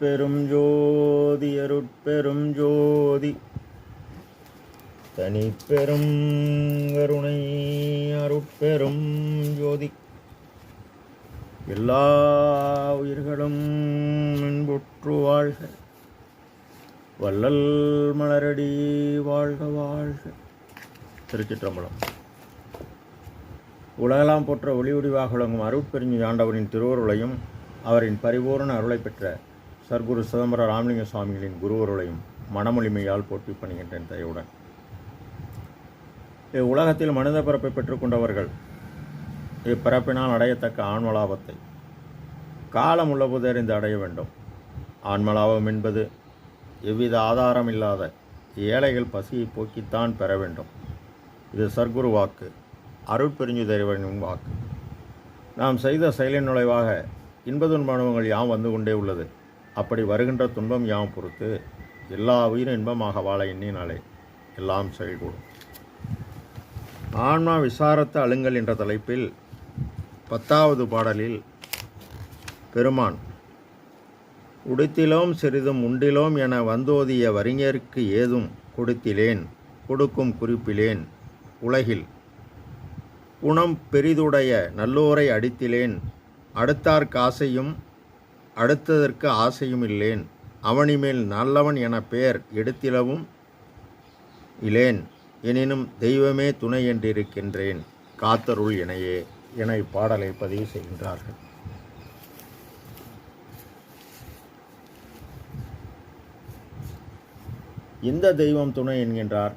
அருட்பெரும் ஜோதி அருட்பெரும் ஜோதி. தனிப்பெரும் கருணை அருட்பெரும் ஜோதி. எல்லா உயிர்களும் இன்புற்று வாழ்க. வள்ளல் மலரடி வாழ்க வாழ்க. திருச்சிற்றம்பலம். உலகெல்லாம் போற்ற ஒளி ஒளிவாக விளங்கும் அருட்பெருஞ்சி ஆண்டவரின் திருவருளையும் அவரின் பரிபூரண அருளை பெற்ற சர்க்குரு சிதம்பர ராமலிங்க சுவாமிகளின் குருவருளையும் மனமொழிமையால் போற்றி பணிகின்றேன் தயவுடன். இவ்வுலகத்தில் மனித பிறப்பை பெற்றுக்கொண்டவர்கள் இப்பிறப்பினால் அடையத்தக்க ஆன்மலாபத்தை காலம் உள்ளபோது அறிந்து அடைய வேண்டும். ஆன்மலாபம் என்பது எவ்வித ஆதாரம் இல்லாத ஏழைகள் பசியை போக்கித்தான் பெற வேண்டும். இது சர்க்குரு வாக்கு அருட்பெருஞ்சுதறிவனின் வாக்கு. நாம் செய்த செயலின் நுழைவாக இன்ப அனுபவங்கள் யாம் வந்து கொண்டே உள்ளது. அப்படி வருகின்ற துன்பம் யாம் பொறுத்து எல்லா உயிரும் இன்பமாக வாழ எண்ணினாலே எல்லாம் செயல்கூடும் ஆன்மா விசாரத்த அழுங்கல் என்ற தலைப்பில் பத்தாவது பாடலில் பெருமான் உடுத்திலோம் சிறிதும் உண்டிலோம் என வந்தோதிய வறிஞருக்கு ஏதும் கொடுத்திலேன் கொடுக்கும் குறிப்பிலேன் உலகில் குணம் பெரிதுடைய நல்லோரை அடித்திலேன் அடுத்தார் காசையும் அடுத்ததற்கு ஆசையும் இல்லேன். அவனிமேல் நல்லவன் என பெயர் எடுத்திலவும் இலேன். எனினும் தெய்வமே துணை என்றிருக்கின்றேன். காத்தருள் எனையே என இப்பாடலை பதிவு செய்கின்றார்கள். இந்த தெய்வம் துணை என்கின்றார்.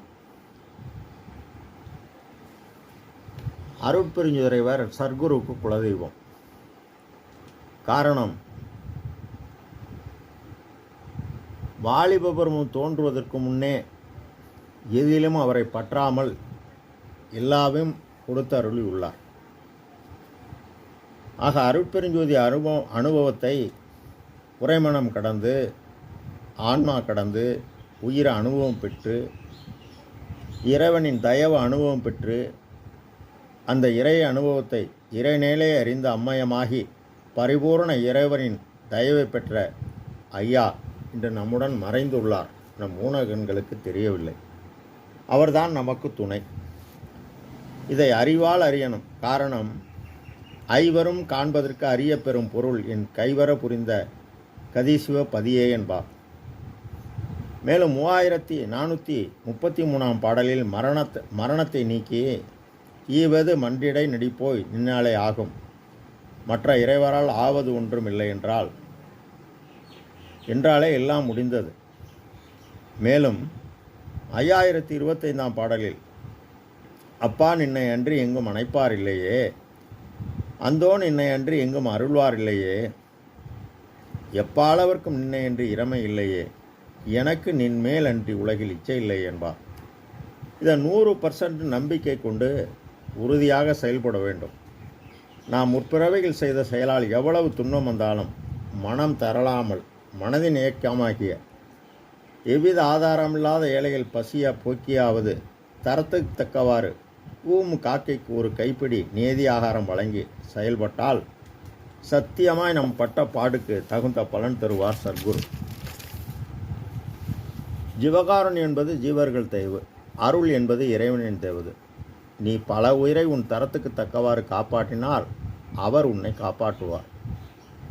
அருட்பெருஞ்சுறைவர் சர்க்குருக்கு குலதெய்வம். காரணம் வாலிபபருமம் தோன்றுவதற்கு முன்னே எதிலும் அவரை பற்றாமல் எல்லாவையும் கொடுத்து அருளி உள்ளார் ஆக அருட்பெருஞ்சோதி அனுபவம் அனுபவத்தை உரைமணம் கடந்து ஆன்மா கடந்து உயிர் அனுபவம் பெற்று இறைவனின் தயவு அனுபவம் பெற்று அந்த இறை அனுபவத்தை இறைநேலே அறிந்த அம்மயமாகி பரிபூரண இறைவனின் தயவை பெற்ற ஐயா இன்று நம்முடன் மறைந்துள்ளார். நம் ஊனகன்களுக்கு தெரியவில்லை. அவர்தான் நமக்கு துணை. இதை அறிவால் அறியணும். காரணம் ஐவரும் காண்பதற்கு அறிய பெறும் பொருள் என் கைவர புரிந்த கதிசிவ பதியே என்பார் மேலும் மூவாயிரத்தி நானூற்றி முப்பத்தி மூணாம் பாடலில் மரணத்தை மரணத்தை நீக்கி ஈவது மன்றிடை நடிப்போய் நின்னாலே ஆகும். மற்ற இறைவரால் ஆவது ஒன்றும் இல்லை என்றால் என்றாலே எல்லாம் முடிந்தது. மேலும் ஐயாயிரத்தி இருபத்தைந்தாம் பாடலில் அப்பா நின்னை அன்றி எங்கும் அணைப்பார் இல்லையே? அந்தோன் நின்னை அன்றி எங்கும் அருள்வார் இல்லையே? எப்பாளவர்க்கும் நின்னை என்று இறமை இல்லையே? எனக்கு நின் மேல் அன்றி உலகில் இச்சை இல்லை என்பார். இதை நூறு பர்சன்ட் நம்பிக்கை கொண்டு உறுதியாக செயல்பட வேண்டும். நாம் முற்பிறவைகள் செய்த செயலால் எவ்வளவு துன்பம் வந்தாலும் மனம் தரலாமல் மனதின் ஏக்கமாகிய எவ்வித ஆதாரமில்லாத ஏழைகள் பசியா போக்கியாவது தரத்துக்கு தக்கவாறு ஊம் காக்கைக்கு ஒரு கைப்பிடி நேதி ஆகாரம் வழங்கி செயல்பட்டால் சத்தியமாய் நம் பட்ட பாடுக்கு தகுந்த பலன் தருவார் சர்க்குரு ஜீவகாரன் என்பது ஜீவர்கள் தெய்வு அருள் என்பது இறைவனின் தெய்வது நீ பல உயிரை உன் தரத்துக்கு தக்கவாறு காப்பாற்றினால் அவர் உன்னை காப்பாற்றுவார்.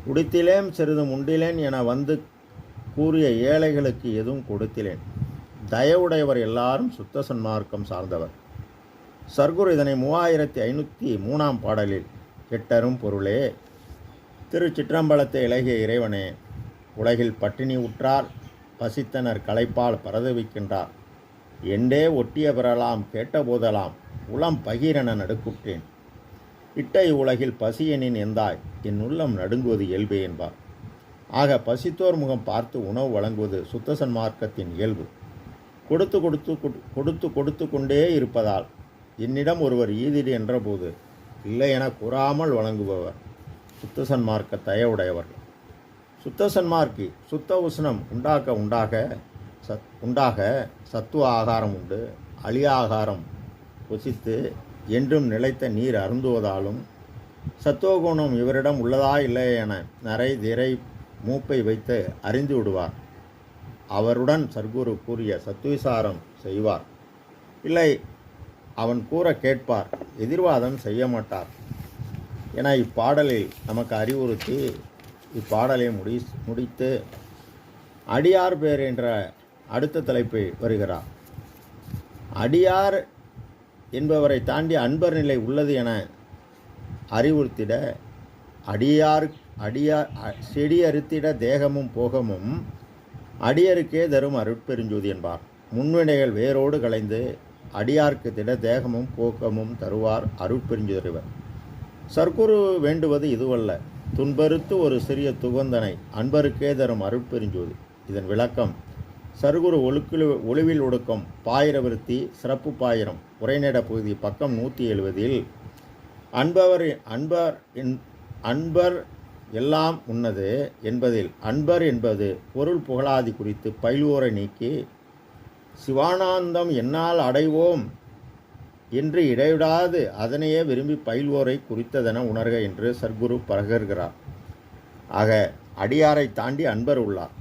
உடித்திலேன் சிறிதும் உண்டிலேன் என வந்து கூறிய ஏழைகளுக்கு எதுவும் கொடுத்திலேன். தயவுடையவர் எல்லாரும் சுத்த சன்மார்க்கம் சார்ந்தவர். சர்க்குரு இதனை மூவாயிரத்தி ஐநூற்றி மூணாம் பாடலில் கெட்டரும் பொருளே. திரு சிற்றம்பலத்தை இலகிய இறைவனே உலகில் பட்டினி உற்றார் பசித்தனர் களைப்பால் பரதவிக்கின்றார். எண்டே ஒட்டிய பெறலாம் கேட்ட போதெல்லாம் உளம் பகீரன நடுக்குற்றேன். இட்டை உலகில் பசியனின் எந்தாய்? என் உள்ளம் நடுங்குவது இயல்பே என்பார். ஆக பசித்தோர் முகம் பார்த்து உணவு வழங்குவது சுத்த சன்மார்க்கத்தின் இயல்பு. கொடுத்து கொடுத்து கொடுத்து கொடுத்து கொண்டே இருப்பதால் என்னிடம் ஒருவர் ஈதிடு என்றபோது இல்லை என கூறாமல் வழங்குபவர் சுத்த சன்மார்க்க தயவுடையவர்கள். சுத்த சன்மார்க்கி சுத்த உஷ்ணம் உண்டாக்க உண்டாக சத் உண்டாக சத்துவ ஆகாரம் உண்டு அழிய ஆகாரம் புசித்து என்றும் நிலைத்த நீர் அருந்துவதாலும் சத்துவகுணம் இவரிடம் உள்ளதா இல்லை என நரை திரை மூப்பை வைத்து அறிந்து விடுவார். அவருடன் சர்க்குரு கூறிய சத்விசாரம் செய்வார். இல்லை அவன் கூற கேட்பார் எதிர்வாதம் செய்ய மாட்டார். என இப்பாடலில் நமக்கு அறிவுறுத்தி இப்பாடலை முடி முடித்து அடியார் பேர் என்ற அடுத்த தலைப்பை வருகிறார். அடியார் என்பவரை தாண்டி அன்பர் நிலை உள்ளது என அறிவுறுத்திட அடியார் அடியார் அ- செடி அறுத்திட தேகமும் போகமும் அடியருக்கே தரும் அருட்பெருஞ்சோதி என்பார். முன்வினைகள் வேரோடு களைந்து அடியார்க்கு திட தேகமும் போக்கமும் தருவார் அருட்பெருஞ்சோதிவர் சர்க்குரு வேண்டுவது இதுவல்ல. துன்பறுத்து ஒரு சிறிய துகந்தனை அன்பருக்கே தரும் அருட்பெருஞ்சோதி. இதன் விளக்கம் சர்க்குரு ஒழுக்கில் ஒளிவில் ஒடுக்கம் பாயிரவிருத்தி சிறப்பு பாயிரம் உரைநட பகுதி பக்கம் நூற்றி எழுவதில் அன்பவர் அன்பர் என் அன்பர் எல்லாம் உன்னது என்பதில் அன்பர் என்பது பொருள் புகழாதி குறித்து பயில்வோரை நீக்கி சிவானந்தம் என்னால் அடைவோம் என்று இடைவிடாது அதனையே விரும்பி பயில்வோரை குறித்ததென உணர்க என்று சர்க்குரு பரகர்கிறார். ஆக அடியாரை தாண்டி அன்பர் உள்ளார்.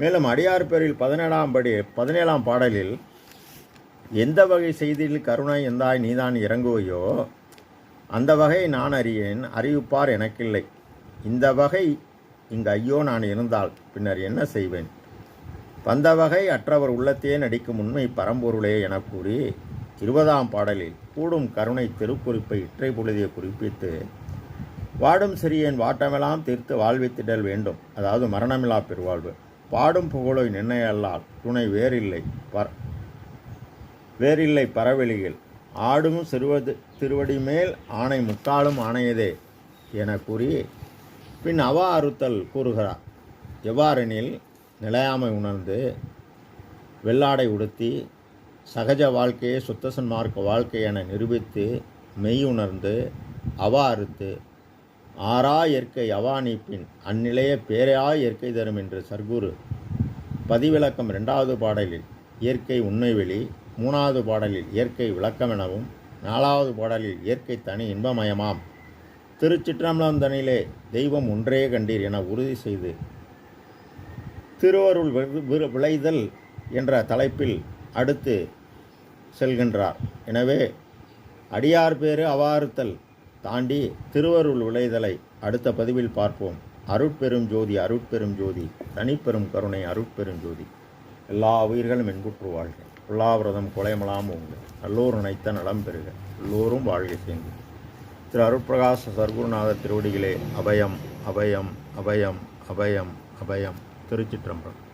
மேலும் அடியார் பேரில் பதினேழாம் படி பதினேழாம் பாடலில் எந்த வகை செய்தியில் கருணை எந்தாய் நீதான் இறங்குவையோ? அந்த வகை நான் அறியேன் அறிவிப்பார் எனக்கில்லை. இந்த வகை இங்கு ஐயோ நான் இருந்தால் பின்னர் என்ன செய்வேன்? வந்த வகை அற்றவர் உள்ளத்தையே நடிக்கும் உண்மை பரம்பொருளே என கூறி இருபதாம் பாடலில் கூடும் கருணை திருக்குறிப்பை இற்றை பொழுதியை குறிப்பித்து வாடும் சிறியன் வாட்டமெல்லாம் தீர்த்து வாழ்வித்திடல் வேண்டும். அதாவது மரணமில்லா பெருவாழ்வு. பாடும் புகழை நின்னையல்லால் துணை வேறில்லை பர் வேறில்லை பரவெளியில். ஆடும் சிறுவது திருவடி மேல் ஆணை முக்காலும் ஆணையதே என கூறி பின் அவா அறுத்தல் கூறுகிறார் எவ்வாறெனில் நிலையாமை உணர்ந்து வெள்ளாடை உடுத்தி சகஜ வாழ்க்கையை சுத்த சன்மார்க்க வாழ்க்கை என நிரூபித்து மெய் உணர்ந்து அவா அறுத்து ஆறா இயற்கை அவானிப்பின் அந்நிலைய பேரையா இயற்கை தரும் என்று சர்க்குரு. பதிவிளக்கம் இரண்டாவது பாடலில் இயற்கை உண்மை வெளி மூணாவது பாடலில் இயற்கை விளக்கம் எனவும் நாலாவது பாடலில் இயற்கை தனி இன்பமயமாம். திருச்சிற்றம்பலந்தனிலே தெய்வம் ஒன்றே கண்டீர் என உறுதி செய்து திருவருள் விளைதல் என்ற தலைப்பில் அடுத்து செல்கின்றார். எனவே அடியார் பேரு அவாறுத்தல் தாண்டி திருவருள் விளைதலை அடுத்த பதிவில் பார்ப்போம். அருட்பெரும் ஜோதி அருட்பெரும் ஜோதி தனிப்பெரும் கருணை அருட்பெரும் ஜோதி. எல்லா உயிர்களும் என்புற்று வாழ்க. உள்ளாவிரதம் குலைமலாம் உண்டு நல்லோர் நினைத்த நலம் பெறுக. எல்லோரும் வாழ்க சேர்ந்து. திரு அருட்பிரகாச சர்க்குருநாத திருவடிகளே அபயம் அபயம் அபயம் அபயம் அபயம். திருச்சிற்றம்பலம்.